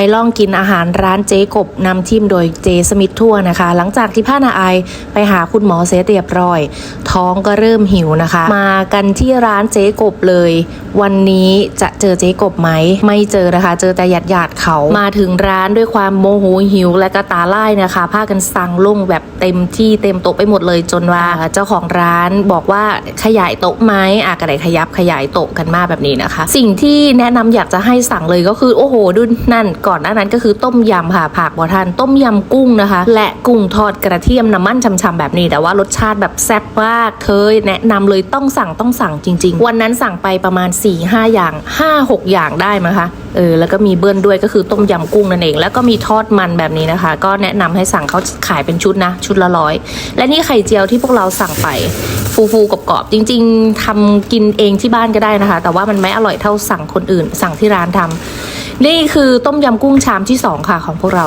ไปล่องกินอาหารร้านเจ๊กบนำทีมโดยเจสมิธทั่วนะคะ หลังจากที่ผ้านาไอายไปหาคุณหมอเสเรียบร้อย ท้องก็เริ่มหิวนะคะ มากันที่ร้านเจ๊กบเลย วันนี้จะเจอเจ๊กบไหมไม่เจอนะคะ เจอแต่หยาดหยาดเขามาถึงร้านด้วยความโมโหหิวและก็ตาไล่นะคะพากันสั่งลงแบบเต็มที่เต็มโต๊ะไปหมดเลยจนว่าเจ้าของร้านบอกว่าขยายโต๊ะไหมอะก็เลยขยับขยายโต๊ะกันมาแบบนี้นะคะ สิ่งที่แนะนำอยากจะให้สั่งเลยก็คือโอ้โหดูนั่นก่อนหน้านั้นก็คือต้มยำค่ะผักบอทันต้มยำกุ้งนะคะ และกุ้งทอดกระเทียมน้ำมันช่ำๆแบบนี้ แต่ว่ารสชาติแบบแซ่บมากเคยแนะนำเลยต้องสั่งต้องสั่งจริง ๆ วันนั้นสั่งไปประมาณ4 5อย่าง 5 6 อย่างได้มั้งคะเออแล้วก็มีเบิ้ลด้วยก็คือต้มยำกุ้งนั่นเอง แล้วก็มีทอดมันแบบนี้นะคะ ก็แนะนำให้สั่งเขาขายเป็นชุดนะ ชุดละร้อยและนี่ไข่เจียวที่พวกเราสั่งไปฟูๆกรอบๆจริง ๆทำกินเองที่บ้านก็ได้นะคะ แต่ว่ามันไม่อร่อยเท่าสั่งคนอื่น สั่งที่ร้านทำ นี่คือต้มยำกุ้งชามที่สองค่ะของพวกเรา